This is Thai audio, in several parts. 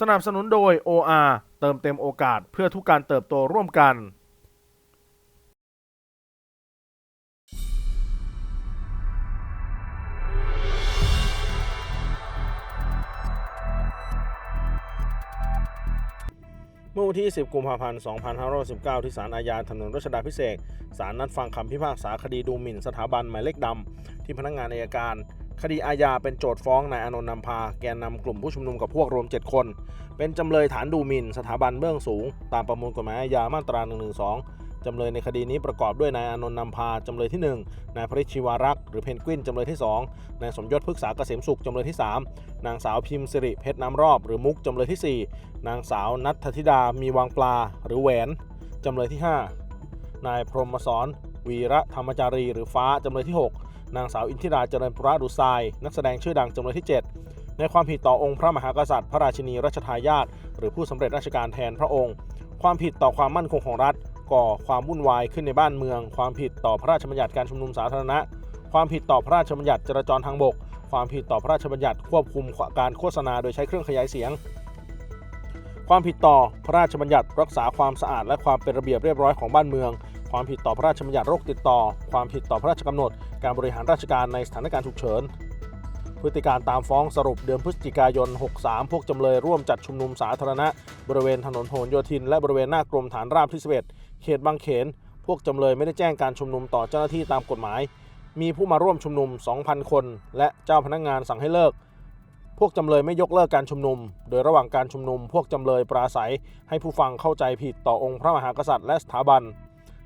สนับสนุนโดย OR เติมเต็มโอกาสเพื่อทุกการเติบโตร่วมกัน เมื่อวันที่ 10 กุมภาพันธ์ 2519 ที่ศาลอาญาถนนรัชดาพิเศษศาลนัดฟังคำพิพากษาคดีดูหมิ่นสถาบันหมายเลขดำที่พนักงานอัยการ คดีอาญาเป็นโจทย์ฟ้องนายอนนท์นำพาแกนนำกลุ่มผู้ชุมนุมกับพวกรวม 7 คน เป็นจำเลยฐานดูหมิ่นสถาบันเบื้องสูง ตามประมวลกฎหมายอาญามาตรา 112 จำเลยในคดีนี้ประกอบด้วยนายอนนท์นำพาจำเลยที่ 1 นายพริชชิวารักษ์หรือเพนกวินจำเลยที่ 2 นายสมยศพฤกษาเกษมสุขจำเลยที่ 3 นางสาวพิมพ์สิริเพชรน้ำรอบหรือมุกจำเลยที่ 4 นางสาวนัทธิดามีวางปลา หรือแหวนจำเลยที่ 5 นายพรหมสอนวีระธรรมจารี หรือฟ้าจำเลยที่ 6 นางสาวอินทิราเจริญปุระดุษาย นักแสดงชื่อดังจำเลยที่ 7 ในความผิดต่อองค์พระมหากษัตริย์ พระราชินีรัชทายาทหรือผู้สำเร็จราชการแทนพระองค์ ความผิดต่อความมั่นคงของรัฐ ก่อความวุ่นวายขึ้นในบ้านเมือง ความผิดต่อพระราชบัญญัติการชุมนุมสาธารณะ ความผิดต่อพระราชบัญญัติจราจรทางบก ความผิดต่อพระราชบัญญัติควบคุมการโฆษณาโดยใช้เครื่องขยายเสียงความผิดต่อพระราชบัญญัติรักษาความสะอาดและความเป็นระเบียบเรียบร้อยของบ้านเมือง ความผิดต่อพระราชบัญญัติโรคติดต่อ ความผิดต่อพระราชกำหนด การบริหารราชการในสถานการณ์ฉุกเฉิน พฤติการตามฟ้องสรุปเดือนพฤศจิกายน 63 พวกจำเลยร่วมจัดชุมนุมสาธารณะ บริเวณถนนพหลโยธิน และบริเวณหน้ากรมฐานราบที่11เขตบางเขน พวกจำเลยไม่ได้แจ้งการชุมนุมต่อเจ้าหน้าที่ตามกฎหมาย มีผู้มาร่วมชุมนุม 2,000 คน และเจ้าพนักงานสั่งให้เลิกพวกจำเลยไม่ยกเลิกการชุมนุม โดยระหว่างการชุมนุม พวกจำเลยปราศัยให้ผู้ฟังเข้าใจผิดต่อองค์พระมหากษัตริย์และสถาบัน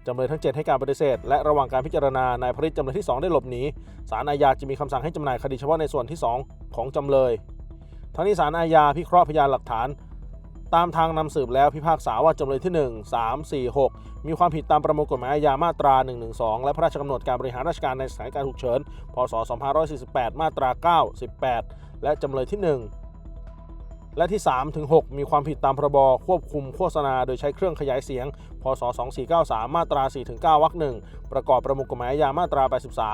จำเลยทั้ง 7 ให้การปฏิเสธ และระหว่างการพิจารณานายพริตจำเลยที่ 2 ได้หลบหนีศาลอาญาจะมีคำสั่งให้จำหน่ายคดีเฉพาะในส่วนที่ 2 ของจำเลย ทั้งนี้ศาลอาญาพิเคราะห์พยานหลักฐาน ตามทางนำสืบแล้วพิพากษาว่าจำเลยที่ 1 3 4 6 มีความผิดตามประมวลกฎหมายอาญามาตรา 112 และพระราชกำหนดการบริหารราชการในสถานการณ์ฉุกเฉิน พศ 2548 มาตรา 9 18 และจำเลยที่ 1 และที่3ถึง6มีความผิดตามพรบควบคุมโฆษณาโดยใช้เครื่องขยายเสียง พศ 2493 มาตรา4ถึง9วรรคหนึ่งประกอบประมวลกฎหมายอาญามาตรา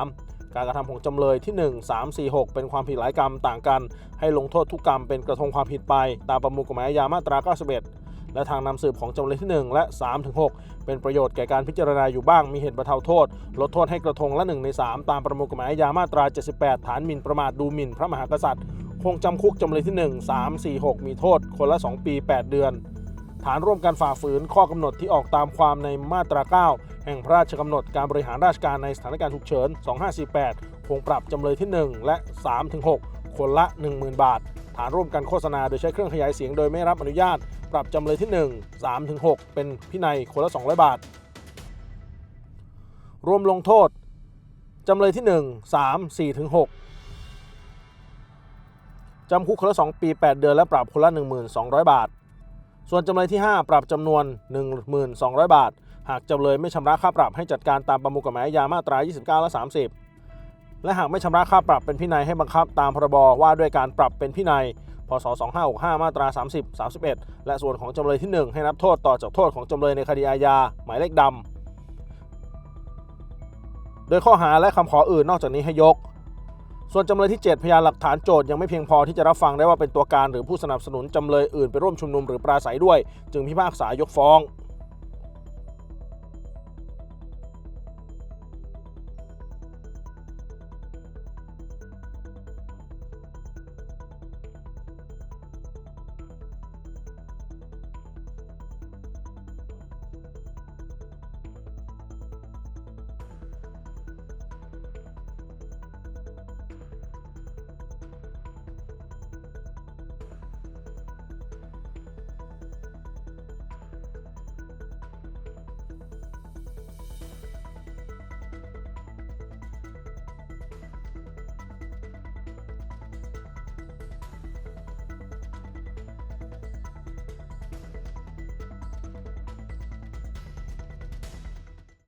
83 การกระทำของจำเลยที่ 1 3 4 6 เป็นความผิดหลายกรรมต่างกัน ให้ลงโทษทุกกรรมเป็นกระทงความผิดไป ตามประมวลกฎหมายอาญามาตรา 91และทางนำสืบของจำเลยที่ 1 และ3ถึง6เป็นประโยชน์แก่การพิจารณาอยู่บ้างมีเหตุบรรเทาโทษ ลดโทษให้กระทงละ 1 ใน 3 ตามประมวลกฎหมายอาญามาตรา 78 ฐานหมิ่นประมาทดูหมิ่นพระมหากษัตริย์ คงจำคุกจำเลยที่ 1 3 4 6 มีโทษ คนละ 2 ปี 8 เดือน ฐานร่วมกันฝ่าฝืนข้อกำหนดที่ออกตามความในมาตรา 9 แห่งพระราชกำหนดการบริหารราชการในสถานการณ์ฉุกเฉิน 2548 คงปรับจำเลยที่ 1 และ 3-6 คนละ 10,000 บาท ฐานร่วมกันโฆษณาโดยใช้เครื่องขยายเสียงโดยไม่รับอนุญาต ปรับจำเลยที่ 1 3-6 เป็นพินัยคนละ 200 บาท รวมลงโทษจำเลยที่ 1 3 4-6 จำคุกคนละ2ปี 8 เดือนและปรับคนละ 1200 บาท ส่วนจำเลยที่ 5 ปรับจำนวน 1200 บาท หากจำเลยไม่ชำระค่าปรับให้จัดการตามประมวลกฎหมายอาญามาตรา 29 และ 30 และหากไม่ชำระค่าปรับเป็นพินัยให้บังคับตามพรบว่าด้วยการปรับเป็นพินัยพศ 2565 มาตรา 30 31 และส่วนของจำเลยที่ 1 ให้นับโทษต่อจากโทษของจำเลยในคดีอาญาหมายเลขดำโดยข้อหาและคำขออื่นนอกจากนี้ให้ยก ส่วนจำเลยที่ 7 พยานหลักฐานโจทย์ยังไม่เพียงพอที่จะรับฟังได้ว่าเป็นตัวการหรือผู้สนับสนุนจำเลยอื่นไปร่วมชุมนุมหรือปราศัยด้วย จึงพิพากษายกฟ้อง